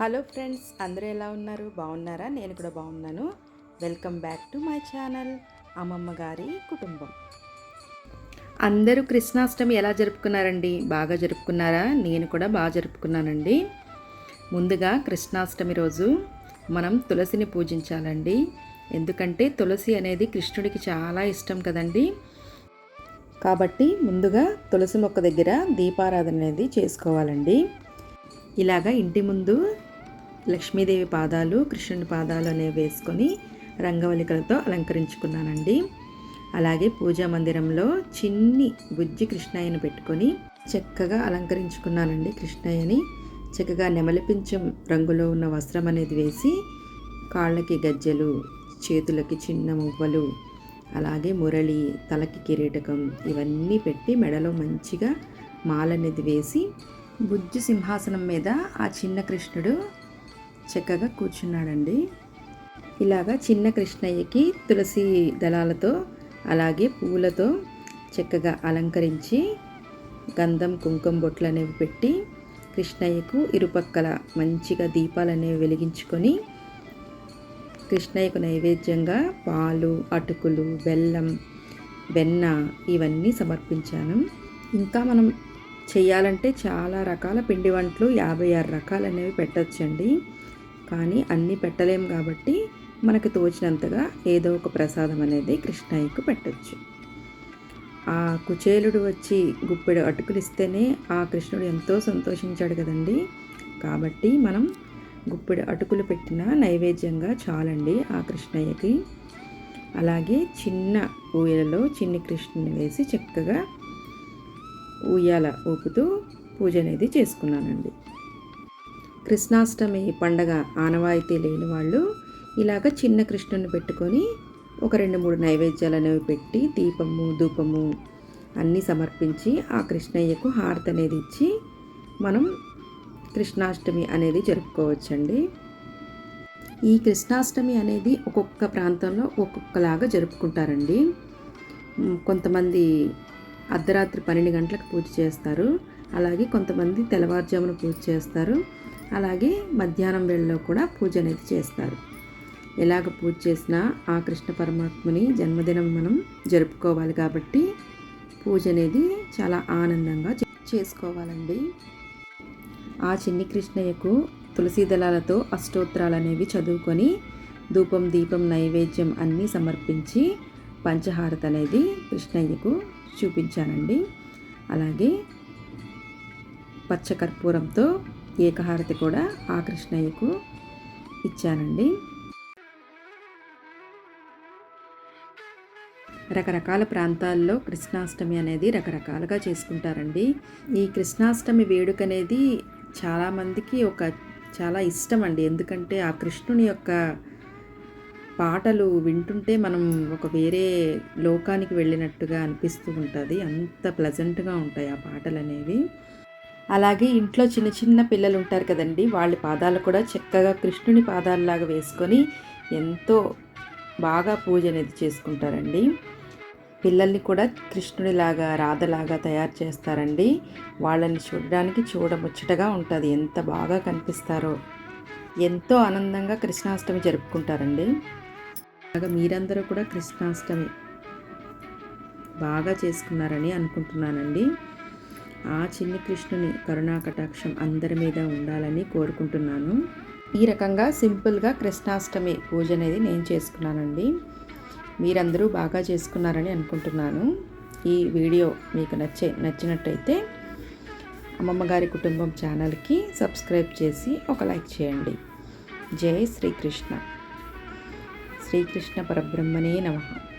Hello friends అందరూ ఎలా ఉన్నారు? బాగున్నారా? నేను కూడా బాగున్నాను. Welcome back to my channel అమ్మమ్మ గారి కుటుంబం. అందరూ కృష్ణాష్టమి ఎలా జరుపుకున్నారండి? బాగా జరుపుకున్నారా? నేను కూడా బాగా జరుపుకున్నానండి. ముందుగా కృష్ణాష్టమి రోజు మనం తులసిని పూజించాలండి. ఎందుకంటే తులసి అనేది కృష్ణుడికి చాలా ఇష్టం కదండి. కాబట్టి ముందుగా తులసి మొక్క దగ్గర దీపారాధన అనేది చేసుకోవాలండి. ఇలాగ ఇంటి ముందు లక్ష్మీదేవి పాదాలు కృష్ణుని పాదాలు అనేవి వేసుకొని రంగవల్లికలతో అలంకరించుకున్నానండి. అలాగే పూజా మందిరంలో చిన్ని బుజ్జి కృష్ణయ్యను పెట్టుకొని చక్కగా అలంకరించుకున్నానండి కృష్ణయ్యని. చక్కగా నెమలిపించం రంగులో ఉన్న వస్త్రం అనేది వేసి కాళ్ళకి గజ్జెలు చేతులకి చిన్న మువ్వలు అలాగే మురళి తలకి కిరీటకం ఇవన్నీ పెట్టి మెడలో మంచిగా మాలనేది వేసి బుజ్జి సింహాసనం మీద ఆ చిన్న కృష్ణుడు చక్కగా కూర్చున్నాడండి. ఇలాగా చిన్న కృష్ణయ్యకి తులసి దళాలతో అలాగే పూలతో చక్కగా అలంకరించి గంధం కుంకుమ బొట్లు అనేవి పెట్టి కృష్ణయ్యకు ఇరుపక్కల మంచిగా దీపాలు అనేవి వెలిగించుకొని కృష్ణయ్యకు నైవేద్యంగా పాలు అటుకులు బెల్లం వెన్న ఇవన్నీ సమర్పించాను. ఇంకా మనం చేయాలంటే చాలా రకాల పిండి వంటలు యాభై ఆరు రకాలు అనేవి పెట్టచ్చండి. కానీ అన్నీ పెట్టలేం కాబట్టి మనకు తోచినంతగా ఏదో ఒక ప్రసాదం అనేది కృష్ణయ్యకు పెట్టచ్చు. ఆ కుచేలుడు వచ్చి గుప్పెడు అటుకులు ఇస్తేనే ఆ కృష్ణుడు ఎంతో సంతోషించాడు కదండి. కాబట్టి మనం గుప్పెడు అటుకులు పెట్టిన నైవేద్యంగా చాలండి ఆ కృష్ణయ్యకి. అలాగే చిన్న ఊయలలో చిన్ని కృష్ణుని వేసి చక్కగా ఉయ్యాల ఊపుతూ పూజ అనేది చేసుకున్నానండి. కృష్ణాష్టమి పండగ ఆనవాయితీ లేని వాళ్ళు ఇలాగ చిన్న కృష్ణుని పెట్టుకొని ఒక రెండు మూడు నైవేద్యాలు అనేవి పెట్టి దీపము ధూపము అన్నీ సమర్పించి ఆ కృష్ణయ్యకు హారతి అనేది ఇచ్చి మనం కృష్ణాష్టమి అనేది జరుపుకోవచ్చండి. ఈ కృష్ణాష్టమి అనేది ఒక్కొక్క ప్రాంతంలో ఒక్కొక్కలాగా జరుపుకుంటారండి. కొంతమంది అర్ధరాత్రి పన్నెండు గంటలకు పూజ చేస్తారు. అలాగే కొంతమంది తెల్లవారుజామున పూజ చేస్తారు. అలాగే మధ్యాహ్నం వేళలో కూడా పూజ అనేది చేస్తారు. ఎలాగ పూజ చేసినా ఆ కృష్ణ పరమాత్మని జన్మదినం మనం జరుపుకోవాలి కాబట్టి పూజ అనేది చాలా ఆనందంగా చేసుకోవాలండి. ఆ చిన్ని కృష్ణయ్యకు తులసి దళాలతో అష్టోత్తరాలు అనేవి చదువుకొని ధూపం దీపం నైవేద్యం అన్నీ సమర్పించి పంచహారత అనేది కృష్ణయ్యకు చూపించానండి. అలాగే పచ్చకర్పూరంతో ఏకహారతి కూడా ఆ కృష్ణయ్యకు ఇచ్చానండి. రకరకాల ప్రాంతాల్లో కృష్ణాష్టమి అనేది రకరకాలుగా చేసుకుంటారండి. ఈ కృష్ణాష్టమి వేడుక అనేది చాలామందికి ఒక చాలా ఇష్టం అండి. ఎందుకంటే ఆ కృష్ణుని యొక్క పాటలు వింటుంటే మనం ఒక వేరే లోకానికి వెళ్ళినట్టుగా అనిపిస్తూ ఉంటుంది. అంత ప్లజెంట్గా ఉంటాయి ఆ పాటలు అనేవి అలాగే ఇంట్లో చిన్న చిన్న పిల్లలు ఉంటారు కదండి వాళ్ళ పాదాలు కూడా చక్కగా కృష్ణుని పాదాలలాగా వేసుకొని ఎంతో బాగా పూజ అనేది చేసుకుంటారండి. పిల్లల్ని కూడా కృష్ణుడిలాగా రాధలాగా తయారు చేస్తారండి. వాళ్ళని చూడడానికి చూడముచ్చటగా ఉంటుంది ఎంత బాగా కనిపిస్తారో. ఎంతో ఆనందంగా కృష్ణాష్టమి జరుపుకుంటారండి. అలాగా మీరందరూ కూడా కృష్ణాష్టమి బాగా చేసుకున్నారని అనుకుంటున్నానండి. ఆ చిన్ని కృష్ణుని కరుణాకటాక్షం అందరి మీద ఉండాలని కోరుకుంటున్నాను. ఈ రకంగా సింపుల్గా కృష్ణాష్టమి పూజ అనేది నేను చేసుకున్నానండి. మీరందరూ బాగా చేసుకున్నారని అనుకుంటున్నాను. ఈ వీడియో మీకు నచ్చే నచ్చినట్టయితే అమ్మమ్మ గారి కుటుంబం ఛానల్కి సబ్స్క్రైబ్ చేసి ఒక లైక్ చేయండి. జై శ్రీకృష్ణ. శ్రీకృష్ణ పరబ్రహ్మనే నమః.